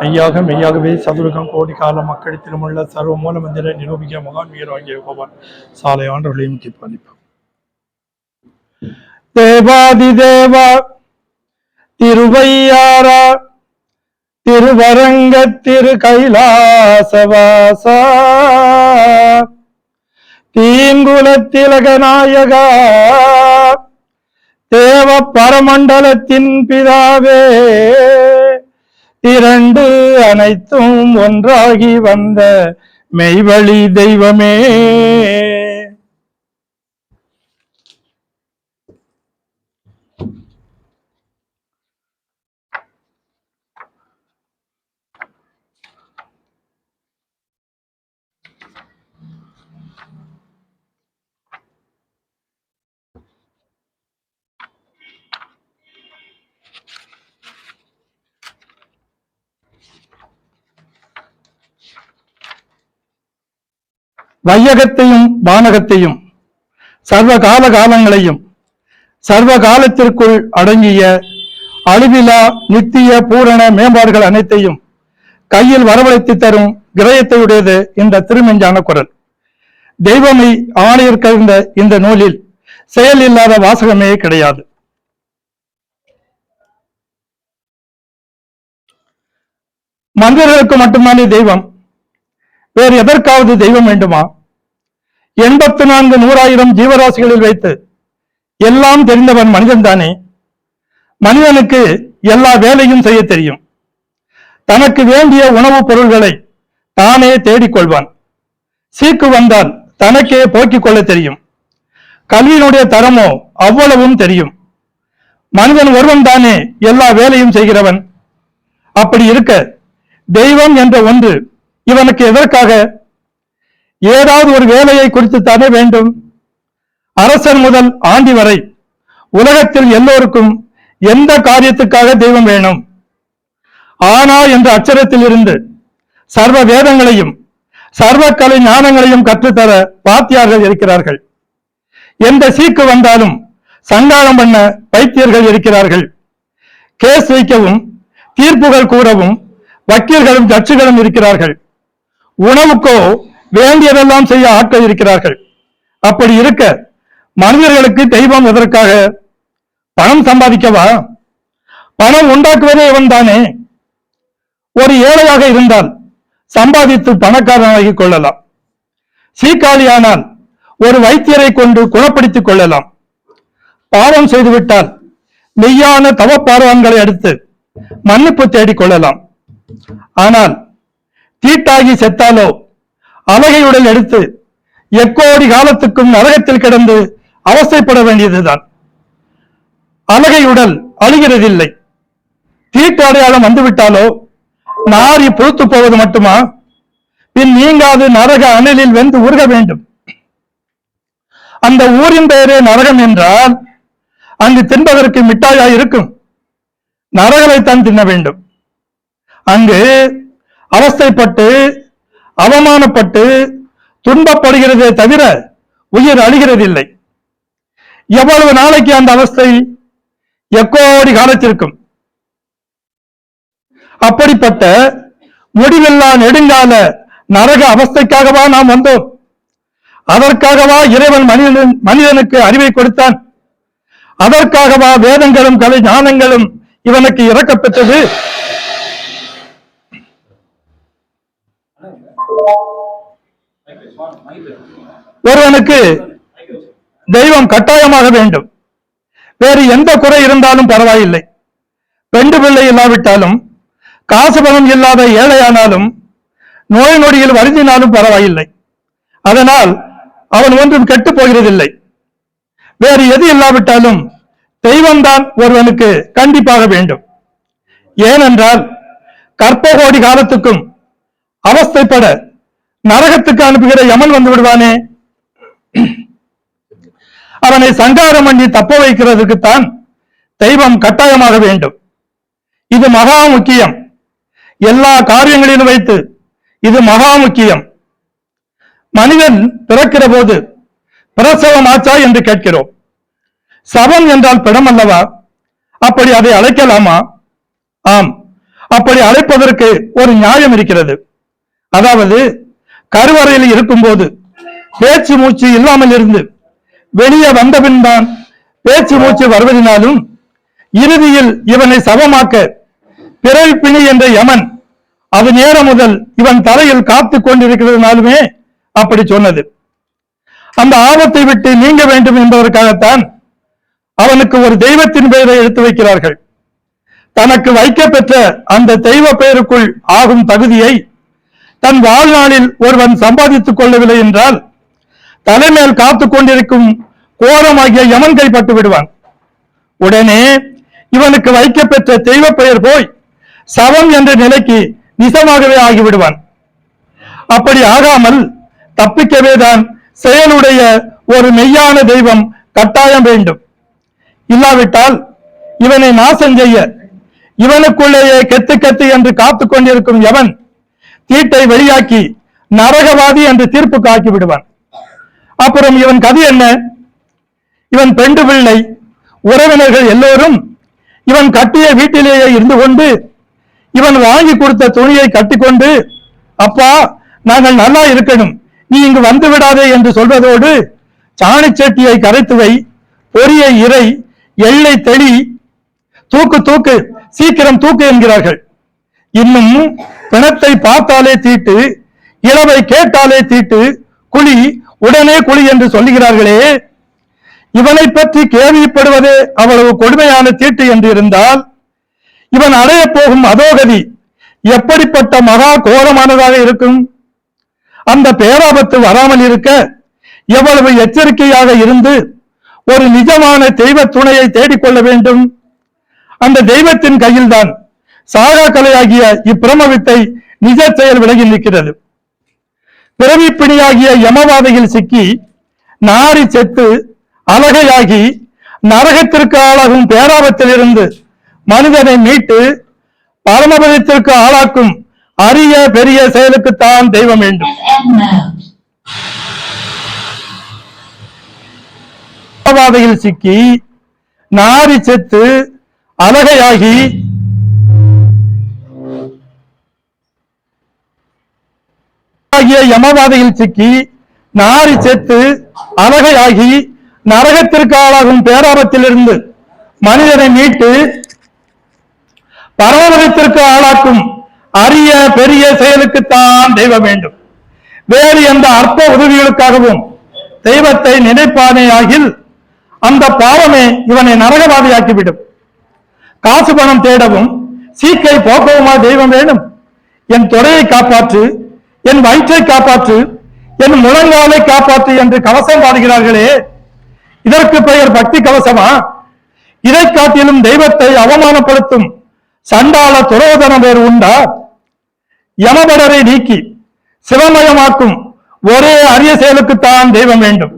மெய்யாக மெய்யாகவே சதுரகம் கோடி கால மக்கள் திருமுள்ள சர்வ மூல மந்திர நிரூபிக்க மகான் வீராகிய பகவான் சாலை ஆண்டவர்களையும் தீர்ப்பளிப்பார் தேவாதி தேவா திருவையாரா திருவரங்க திரு கைலாசவாசா தீங்குலத்திலக நாயகா தேவ பரமண்டலத்தின் பிதாவே. இரண்டு அனைத்தும் ஒன்றாகி வந்த மெய்வழி தெய்வமே. வையகத்தையும் வானகத்தையும் சர்வ கால காலங்களையும் சர்வ காலத்திற்குள் அடங்கிய அழிவிலா நித்திய பூரண மேம்பாடுகள் அனைத்தையும் கையில் வரவழைத்து தரும் கிரயத்தையுடையது இந்த திருமெஞ்சான குரல். தெய்வமை ஆணையிற்கிருந்த இந்த நூலில் செயல் இல்லாத வாசகமே கிடையாது. மனிதர்களுக்கு மட்டும்தானே தெய்வம்? வேறு எதற்காவது தெய்வம் வேண்டுமா? எண்பத்து நான்கு நூறாயிரம் ஜீவராசிகளில் வைத்து எல்லாம் தெரிந்தவன் மனிதன் தானே மனிதனுக்கு எல்லா வேலையும் செய்ய தெரியும். தனக்கு வேண்டிய உணவுப் பொருள்களை தானே தேடிக்கொள்வான். சீக்கு வந்தால் தனக்கே போக்கிக் கொள்ள தெரியும். கல்வியினுடைய தரமோ அவ்வளவும் தெரியும். மனிதன் ஒருவன் தானே எல்லா வேலையும் செய்கிறவன். அப்படி இருக்க தெய்வம் என்ற ஒன்று இவனுக்கு எதற்காக ஏதாவது ஒரு வேலையை குறித்துத்தானே வேண்டும். அரசன் முதல் ஆண்டி வரை உலகத்தில் எல்லோருக்கும் எந்த காரியத்துக்காக தெய்வம் வேணும்? ஆனா என்ற அச்சரத்தில் இருந்து சர்வ வேதங்களையும் சர்வ கலை ஞானங்களையும் கற்றுத்தர வாத்தியார்கள் இருக்கிறார்கள். எந்த சீக்கு வந்தாலும் சங்காரம் பண்ண வைத்தியர்கள் இருக்கிறார்கள். கேஸ் வைக்கவும் தீர்ப்புகள் கூறவும் வக்கீல்களும் ஜட்ஜுகளும் இருக்கிறார்கள். உணவுக்கோ வேண்டியதெல்லாம் செய்ய ஆட்கள் இருக்கிறார்கள். அப்படி இருக்க மனிதர்களுக்கு தெய்வம் எதற்காக? பணம் சம்பாதிக்கவா? பணம் உண்டாக்குவதே இவன் தானே. ஒரு ஏழையாக இருந்தால் சம்பாதித்து பணக்காரனாகி கொள்ளலாம். சீக்காளியானால் ஒரு வைத்தியரை கொண்டு குணப்படுத்திக் கொள்ளலாம். பாவம் செய்துவிட்டால் மெய்யான தவப்பார்வான்களை அடுத்து மன்னிப்பு தேடிக் கொள்ளலாம். ஆனால் தீட்டாகி செத்தாலோ அழகையுடல் எடுத்து எக்கோடி காலத்துக்கும் நரகத்தில் கிடந்து அவஸ்தைப்பட வேண்டியதுதான். அலகையுடல் அழிகிறதில்லை. தீட்டு அடையாளம் வந்துவிட்டாலோ? நாரி புழுத்து போவது மட்டுமா? பின் நீங்காது நரக அனலில் வெந்து உருக வேண்டும். அந்த ஊரின் பெயரே நரகம் என்றால் அங்கு தின்பதற்கு மிட்டாயா இருக்கும். நரகலைத்தான் தின்ன வேண்டும். அங்கு அவஸ்தைப்பட்டு அவமானப்பட்டு துன்பப்படுகிறதே தவிர உயிர் அழிகிறதில்லை. எவ்வளவு நாளைக்கு அந்த அவஸ்தை எக்கோடி காலத்திற்கும். அப்படிப்பட்ட முடிவில்லா நெடுங்கால நரக அவஸ்தைக்காகவா நாம் வந்தோம். அதற்காகவா இறைவன் மனிதன் மனிதனுக்கு அறிவை கொடுத்தான். அதற்காகவா வேதங்களும் கலை ஞானங்களும் இவனுக்கு இறக்கப்பெற்றது ஒருவனுக்கு தெய்வம் கட்டாயமாக வேண்டும். வேறு எந்த குறை இருந்தாலும் பரவாயில்லை. பெண்டு பிள்ளை இல்லாவிட்டாலும் காசு பணம் இல்லாத ஏழையானாலும் நோய் நொடியில் வருந்தினாலும் பரவாயில்லை. அதனால் அவன் ஒன்றும் கெட்டு போகிறதில்லை. வேறு எது இல்லாவிட்டாலும் தெய்வம்தான் ஒருவனுக்கு கண்டிப்பாக வேண்டும். ஏனென்றால் கற்பகோடி காலத்துக்கும் அவஸ்தைப்பட நரகத்துக்கு அனுப்புகிற யமன் வந்து விடுவானே? அவனை சங்காரம் பண்ணி தப்ப வைக்கிறதுக்குத்தான் தெய்வம் கட்டாயமாக வேண்டும். இது மகா முக்கியம். எல்லா காரியங்களிலும் வைத்து இது மகா முக்கியம். மனிதன் பிறக்கிற போது பிரசவம் ஆச்சா என்று கேட்கிறோம். சவம் என்றால் பிடம் அல்லவா? அப்படி அதை அழைக்கலாமா? ஆம். அப்படி அழைப்பதற்கு ஒரு நியாயம் இருக்கிறது. அதாவது கருவறையில் இருக்கும்போது பேச்சு மூச்சு இல்லாமல் இருந்து வெளியே வந்தபின் தான் பேச்சு மூச்சு வருவதினாலும் இறுதியில் இவனை சவமாக்க பிறவி பிணி என்ற யமன் அது நேரம் முதல் இவன் தலையில் காத்து கொண்டிருக்கிறதுனாலுமே அப்படி சொன்னது. அந்த ஆபத்தை விட்டு நீங்க வேண்டும் என்பதற்காகத்தான் அவனுக்கு ஒரு தெய்வத்தின் பெயரை எடுத்து வைக்கிறார்கள். தனக்கு வைக்கப்பெற்ற அந்த தெய்வ பெயருக்குள் ஆகும் தகுதியை தன் வாழ்நாளில் ஒருவன் சம்பாதித்துக் கொள்ளவில்லை என்றால் தலைமேல் காத்துக் கொண்டிருக்கும் கோரமாகிய யமன் கைப்பட்டு விடுவான். உடனே இவனுக்கு வைக்கப்பெற்ற தெய்வ பெயர் போய் சவம் என்ற நிலைக்கு நிசமாகவே ஆகிவிடுவான். அப்படி ஆகாமல் தப்பிக்கவே தான் செயலுடைய ஒரு மெய்யான தெய்வம் கட்டாயம் வேண்டும். இல்லாவிட்டால் இவனை நாசம் செய்ய இவனுக்குள்ளேயே கெத்து கெத்து என்று காத்துக் கொண்டிருக்கும் எவன் தீட்டை வெளியாக்கி நரகவாதி என்று தீர்ப்பு காக்கி விடுவான். அப்புறம் இவன் கதி என்ன? இவன் பெண்டு பிள்ளை. உறவினர்கள் எல்லோரும் இவன் கட்டிய வீட்டிலேயே இருந்து கொண்டு இவன் வாங்கி கொடுத்த துணியை கட்டிக்கொண்டு அப்பா நாங்கள் நல்லா இருக்கணும். நீ இங்கு வந்து விடாதே என்று சொல்வதோடு சாணிச்சட்டியை கரைத்து வை. பொரிய இறை. எள்ளை தெளி. தூக்கு தூக்கு. சீக்கிரம் தூக்கு என்கிறார்கள். இன்னும் பிணத்தை பார்த்தாலே தீட்டு இளவை கேட்டாலே தீட்டு குழி உடனே குழி என்று சொல்லுகிறார்களே. இவனை பற்றி கேள்விப்படுவதே அவ்வளவு கொடுமையான தீட்டு என்று இருந்தால் இவன் அடைய போகும் அதோகதி எப்படிப்பட்ட மகா கோரமானதாக இருக்கும்? அந்த பேராபத்து வராமல் இருக்க எவ்வளவு எச்சரிக்கையாக இருந்து ஒரு நிஜமான தெய்வ துணையை தேடிக்கொள்ள வேண்டும்? அந்த தெய்வத்தின் கையில்தான் சாகா கலையாகிய இப்பிரமவித்தை நிஜ செயல் விலகி நிற்கிறது. பிறவி பிணியாகிய யமவாதையில் சிக்கி நாரி செத்து அழகையாகி நரகத்திற்கு ஆளாகும் பேராபத்திலிருந்து மனிதனை மீட்டு பரமபதத்திற்கு ஆளாக்கும் அரிய பெரிய செயலுக்குத்தான் தெய்வம் வேண்டும். சிக்கி நாரி செத்து அழகையாகி ஆகிய யமவாதையில் சிக்கி நாரி செத்து அலகையாகி நரகத்திற்கு ஆளாகும் பேராபத்திலிருந்து மனிதனை மீட்டு பரமபதத்திற்கு ஆளாக்கும் அரிய பெரிய செயலுக்குத்தான் தெய்வம் வேண்டும். வேறு எந்த அற்ப உதவிகளுக்காகவும் தெய்வத்தை நினைப்பானே ஆகில் அந்த பாவமே இவனை நரகவாதியாக்கிவிடும். காசு பணம் தேடவும் சீக்கை போக்கவுமா தெய்வம் வேணும்? என் தொடையை காப்பாற்று என் வயிற்றை காப்பாற்று என் முழங்காலை காப்பாற்று என்று கவசம் பாடுகிறார்களே இதற்கு பெயர் பக்தி கவசமா? இதை காட்டிலும் தெய்வத்தை அவமானப்படுத்தும் சண்டாள துரோதன வேறு உண்டா? யமபடரை நீக்கி சிவமயமாக்கும் ஒரே அரிய செயலுக்குத்தான் தெய்வம் வேண்டும்.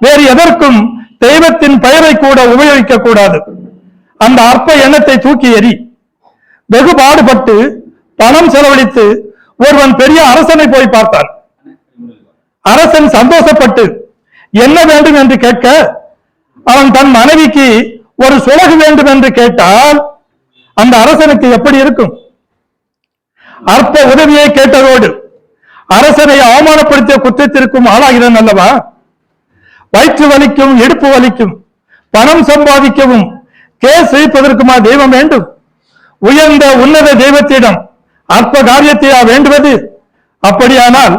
வேறு எதற்கும் தெய்வத்தின் பெயரை கூட உபயோகிக்க கூடாது. அந்த அற்ப எண்ணத்தை தூக்கி எறி வெகு பாடுபட்டு பணம் செலவழித்து ஒருவன் பெரிய அரசனை போய் பார்த்தான். அரசன் சந்தோஷப்பட்டு என்ன வேண்டும் என்று கேட்க அவன் தன் மனைவிக்கு ஒரு சுலகு வேண்டும் என்று கேட்டால் அந்த அரசனுக்கு எப்படி இருக்கும்? அற்ப உதவியை கேட்டதோடு அரசனை அவமானப்படுத்திய குற்றத்திற்கும் ஆளாகிறான் அல்லவா? வயிற்று வலிக்கும் இடுப்பு வலிக்கும் பணம் சம்பாதிக்கவும் கேஸ் வைப்பதற்குமா தெய்வம் வேண்டும்? உயர்ந்த உன்னத தெய்வத்திடம் அற்ப காரியத்தையா வேண்டுவது? அப்படியானால்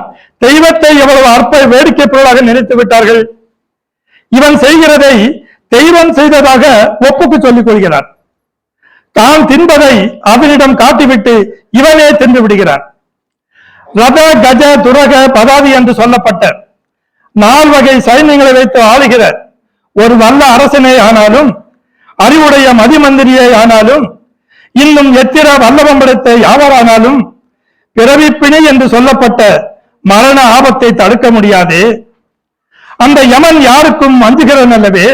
தெய்வத்தை எவ்வளவு அற்ப வேடிக்கை பொருளாக நினைத்து விட்டார்கள்? இவன் செய்கிறதை தெய்வம் செய்ததாக ஒப்புக்கு சொல்லிக் கொள்கிறான். தான் தின்பதை அவனிடம் காட்டிவிட்டு இவனே தின்று விடுகிறான். ரத கஜ துரக பதாதி என்று சொல்லப்பட்ட நால் வகை சைன்யங்களை வைத்து ஆளுகிற ஒரு வல்ல அரசனே ஆனாலும் அறிவுடைய மதிமந்திரியே ஆனாலும் இன்னும் எத்திர வல்லவம் படைத்த யாவரானாலும் பிறவிப்பிணி என்று சொல்லப்பட்ட மரண ஆபத்தை தடுக்க முடியாது. அந்த யமன் யாருக்கும் அஞ்சுகிறவன் அல்லவே?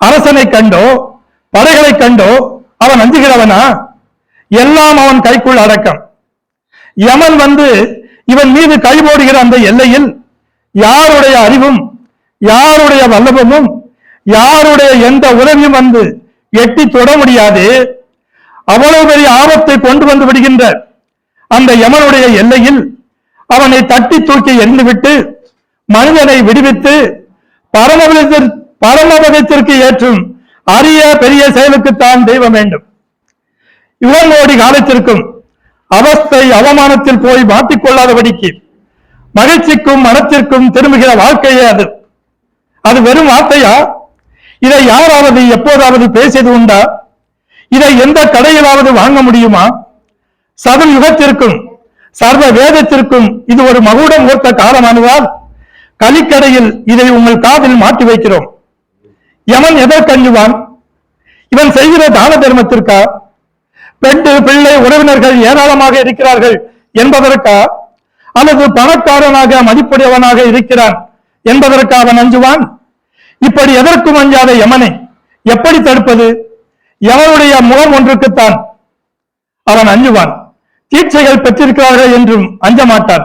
அரசனை கண்டோ படைகளை கண்டோ அவன் அஞ்சுகிறவனா எல்லாம் அவன் கைக்குள் அடக்கம். யமன் வந்து இவன் மீது கை போடுகிற அந்த எல்லையில் யாருடைய அறிவும் யாருடைய வல்லபமும் யாருடைய எந்த உதவியும் வந்து எட்டி தொட முடியாது. அவ்வளவு பெரிய ஆபத்தை கொண்டு வந்து விடுகின்ற அந்த யமனுடைய எல்லையில் அவனை தட்டி தூக்கி எறிந்துவிட்டு மனிதனை விடுவித்து பரமபதத்தில் பரமபதத்திற்கு ஏற்றும் அரிய பெரிய செயலுக்குத்தான் தெய்வம் வேண்டும். யுகங்கோடி காலத்திற்கும் அவஸ்தை அவமானத்தில் போய் மாட்டிக்கொள்ளாதபடிக்கு மகிழ்ச்சிக்கும் மனத்திற்கும் திரும்புகிற வாழ்க்கையே அது. அது வெறும் வார்த்தையா? இதை யாராவது எப்போதாவது பேசியது உண்டா? இதை எந்த கடையிலாவது வாங்க முடியுமா? சதுர் யுகத்திற்கும் சர்வ வேதத்திற்கும் இது ஒரு மகுடம் ஓர்த்த காலமானதால் கலிக்கடையில் இதை உங்கள் காதில் மாட்டி வைக்கிறோம். யமன் எதற்கஞ்சுவான்? இவன் செய்கிற தான தர்மத்திற்கா? பெண்டு பிள்ளை உறவினர்கள் ஏராளமாக இருக்கிறார்கள் என்பதற்கா? அல்லது பணக்காரனாக மதிப்புடையவனாக இருக்கிறான் என்பதற்கு அவன் அஞ்சுவான்? இப்படி எதற்கும் அஞ்சாத யமனை எப்படி தடுப்பது? எவருடைய முகம் ஒன்றுக்குத்தான்? அவன் அஞ்சுவான். தீட்சைகள் பெற்றிருக்கிறார்கள் என்றும் அஞ்ச மாட்டான்.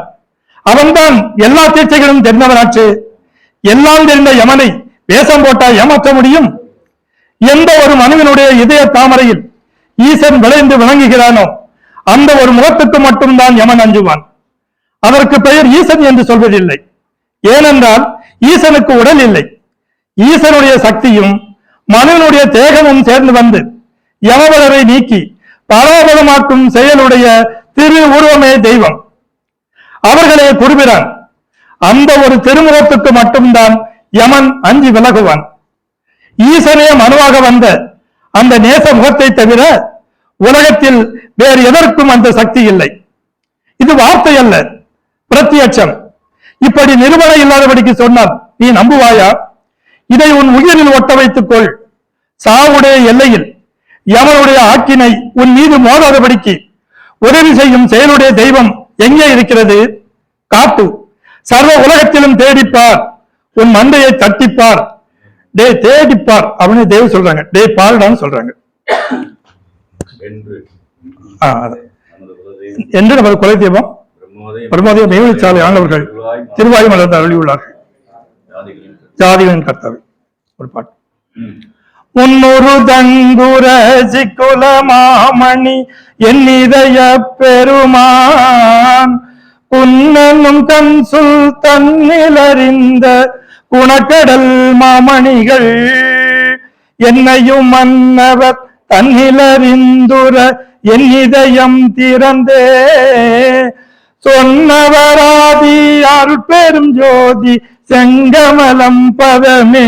அவன்தான் எல்லா தீட்சைகளும் தெரிந்தவனாச்சு. எல்லாம் தெரிந்த யமனை வேஷம் போட்டால் ஏமாற்ற முடியும்? எந்த ஒரு மனுவினுடைய இதய தாமரையில் ஈசன் விளைந்து விளங்குகிறானோ அந்த ஒரு முகத்துக்கு மட்டும்தான் யமன் அஞ்சுவான். அதற்கு பெயர் ஈசன் என்று சொல்வதில்லை. ஏனென்றால் ஈசனுக்கு உடல் இல்லை. ஈசனுடைய சக்தியும் மனுவனுடைய தேகமும் சேர்ந்து வந்து யமபலரை நீக்கி பராபரமாக்கும் செயலுடைய திரு உருவமே தெய்வம். அவர்களே குறிப்பிறான் அந்த ஒரு திருமுகத்துக்கு மட்டும்தான் யமன் அஞ்சி விலகுவான். ஈசனே மனுவாக வந்த அந்த நேச முகத்தை தவிர உலகத்தில் வேறு எதற்கும் அந்த சக்தி இல்லை. இது வார்த்தை அல்ல பிரத்யட்சம். இப்படி நிறுவனம் இல்லாதபடிக்கு சொன்னார் நீ நம்புவாயா? இதை உன் உயிரில் ஒட்ட வைத்துக் கொள் சாவுடைய எல்லையில் யமனுடைய ஆக்கினை உன் மீது மோதாதபடிக்கு உதவி செய்யும் செயலுடைய தெய்வம் எங்கே இருக்கிறது? காட்டு. சர்வ உலகத்திலும் தேடிப்பார். உன் மந்தையை தட்டிப்பார். டே தேடிப்பார் அப்படின்னு தேவி சொல்றாங்க. டே பாருடான்னு சொல்றாங்க. என்று. நமது குலை தெய்வம் பிரம்மோதய மேவலிச்சாலை ஆண்டவர்கள் திருவாயு மலர்ந்து அருளியுள்ளார்கள். ஜாதிகளின் கர்த்தாவை. ஒரு பாட்டு. ம். தங்குரசி தங்குர மாமணி என் இதய பெருமான். குன்னனும் தன் சுல் தன்னிலறிந்த குணக்கடல் மாமணிகள். என்னையும் மன்னவர் தன்னிலறிந்துர என் இதயம் திறந்தே. சொன்னவராதி அருள் பெரும் ஜோதி செங்கமலம் பதமே.